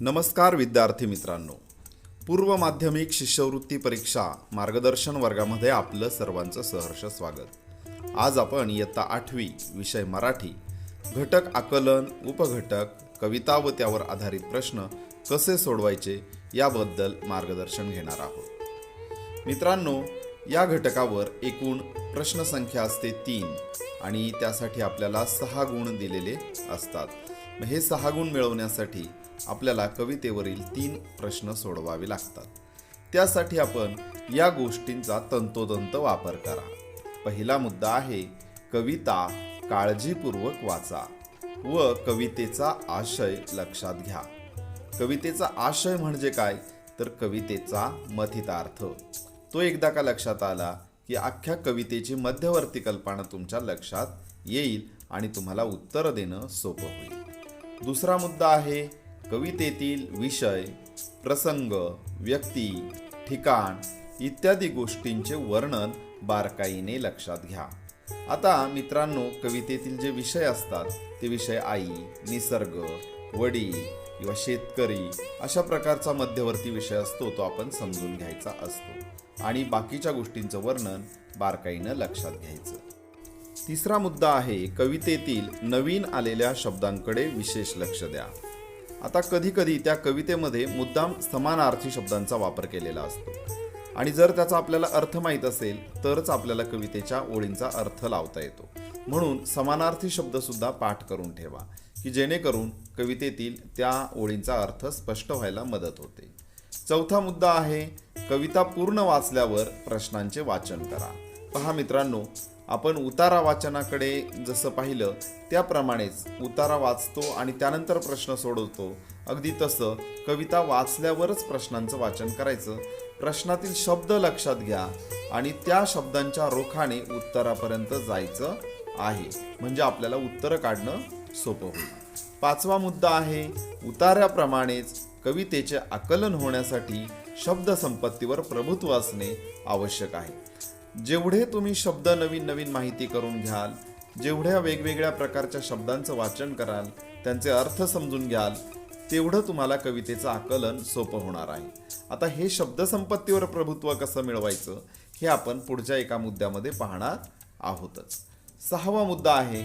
नमस्कार विद्यार्थी मित्रांनो. पूर्व माध्यमिक शिष्यवृत्ती परीक्षा मार्गदर्शन वर्गामध्ये आपलं सर्वांचं सहर्ष स्वागत. आज आपण इयत्ता आठवी विषय मराठी घटक आकलन उपघटक कविता व त्यावर आधारित प्रश्न कसे सोडवायचे याबद्दल मार्गदर्शन घेणार आहोत. मित्रांनो या घटकावर एकूण प्रश्नसंख्या असते तीन आणि त्यासाठी आपल्याला सहा गुण दिलेले असतात. हे सहा गुण मिळवण्यासाठी आपल्याला कवितेवरील तीन प्रश्न सोडवावे लागतात. त्यासाठी आपण या गोष्टींचा तंतोतंत वापर करा. पहिला मुद्दा आहे कविता काळजीपूर्वक वाचा व कवितेचा आशय लक्षात घ्या. कवितेचा आशय म्हणजे काय? तर कवितेचा मथितार्थ. तो एकदा का लक्षात आला की अख्ख्या कवितेची मध्यवर्ती कल्पना तुमच्या लक्षात येईल आणि तुम्हाला उत्तर देणं सोपं होईल. दुसरा मुद्दा आहे कवितेतील विषय प्रसंग व्यक्ती ठिकाण इत्यादी गोष्टींचे वर्णन बारकाईने लक्षात घ्या. आता मित्रांनो कवितेतील जे विषय असतात ते विषय आई निसर्ग वडील किंवा शेतकरी अशा प्रकारचा मध्यवर्ती विषय असतो तो आपण समजून घ्यायचा असतो आणि बाकीच्या गोष्टींचं वर्णन बारकाईनं लक्षात घ्यायचं. तिसरा मुद्दा आहे कवितेतील नवीन आलेल्या शब्दांकडे विशेष लक्ष द्या. आता कधीकधी त्या कवितेमध्ये मुद्दाम समानार्थी शब्दांचा वापर केलेला असतो. आणि जर त्याचा आपल्याला अर्थ माहीत असेल तरच आपल्याला कवितेच्या ओळींचा अर्थ लावता येतो. म्हणून समानार्थी शब्दसुद्धा पाठ करून ठेवा की जेणेकरून कवितेतील त्या ओळींचा अर्थ स्पष्ट व्हायला मदत होते. चौथा मुद्दा आहे कविता पूर्ण वाचल्यावर प्रश्नांचे वाचन करा. पहा मित्रांनो आपण उतारा वाचनाकडे जसं पाहिलं त्याप्रमाणेच उतारा वाचतो आणि त्यानंतर प्रश्न सोडवतो. अगदी तसं कविता वाचल्यावरच प्रश्नांचं वाचन करायचं. प्रश्नातील शब्द लक्षात घ्या आणि त्या शब्दांच्या रोखाने उत्तरापर्यंत जायचं आहे. म्हणजे आपल्याला उत्तर काढणं सोपं होईल. पाचवा मुद्दा आहे उतार्याप्रमाणेच कवितेचे आकलन होण्यासाठी शब्दसंपत्तीवर प्रभुत्व असणे आवश्यक आहे. जेवढे तुम्ही शब्द नवीन नवीन माहिती करून घ्याल जेवढ्या वेगवेगळ्या प्रकारच्या शब्दांचं वाचन कराल त्यांचे अर्थ समजून घ्याल तेवढं तुम्हाला कवितेचं आकलन सोपं होणार आहे. आता हे शब्दसंपत्तीवर प्रभुत्व कसं मिळवायचं हे आपण पुढच्या एका मुद्द्यामध्ये पाहणार आहोतच. सहावा मुद्दा आहे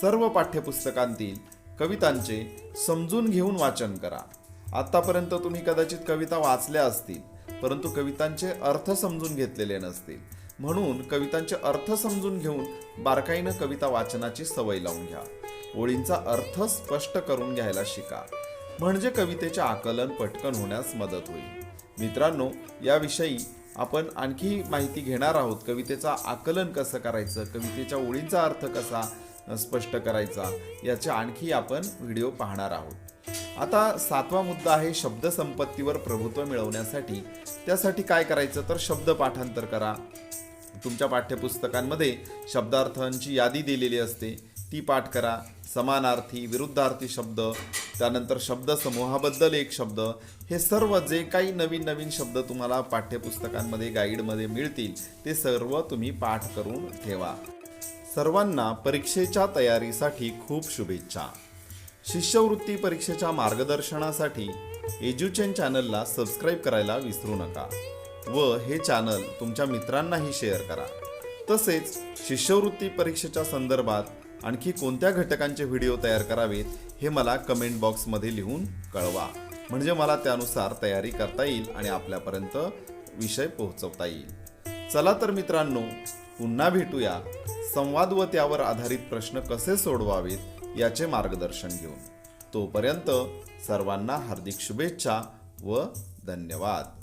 सर्व पाठ्यपुस्तकांतील कवितांचे समजून घेऊन वाचन करा. आतापर्यंत तुम्ही कदाचित कविता वाचल्या असतील परंतु कवितांचे अर्थ समजून घेतलेले नसतील. म्हणून कवितांचे अर्थ समजून घेऊन बारकाईनं कविता वाचनाची सवय लावून घ्या. ओळींचा अर्थ स्पष्ट करून घ्यायला शिका. म्हणजे कवितेचे आकलन पटकन होण्यास मदत होईल. मित्रांनो याविषयी आपण आणखी माहिती घेणार आहोत. कवितेचा आकलन कसं करायचं? कवितेच्या ओळींचा अर्थ कसा स्पष्ट करायचा? याचे आणखी आपण व्हिडिओ पाहणार आहोत. आता सातवा मुद्दा आहे शब्दसंपत्तीवर प्रभुत्व मिळवण्यासाठी. त्यासाठी काय करायचं? तर शब्द पाठांतर करा. तुमच्या पाठ्यपुस्तकांमध्ये शब्दार्थांची यादी दिलेली असते. ती पाठ करा. समानार्थी विरुद्धार्थी शब्द त्यानंतर शब्दसमूहाबद्दल एक शब्द. हे सर्व जे काही नवीन नवीन शब्द तुम्हाला पाठ्यपुस्तकांमध्ये गाईडमध्ये मिळतील ते सर्व तुम्ही पाठ करून ठेवा. सर्वांना परीक्षेच्या तयारीसाठी खूप शुभेच्छा. शिष्यवृत्ती परीक्षेच्या मार्गदर्शनासाठी एज्युचेन चॅनलला सबस्क्राईब करायला विसरू नका. व हे चॅनल तुमच्या मित्रांनाही शेअर करा. तसेच शिष्यवृत्ती परीक्षेच्या संदर्भात आणखी कोणत्या घटकांचे व्हिडिओ तयार करावेत हे मला कमेंट बॉक्समध्ये लिहून कळवा. म्हणजे मला त्यानुसार तयारी करता येईल आणि आपल्यापर्यंत विषय पोहोचवता येईल. चला तर मित्रांनो पुन्हा भेटूया. संवाद व त्यावर आधारित प्रश्न कसे सोडवावेत याचे मार्गदर्शन घेऊन. तोपर्यंत सर्वांना हार्दिक शुभेच्छा व धन्यवाद.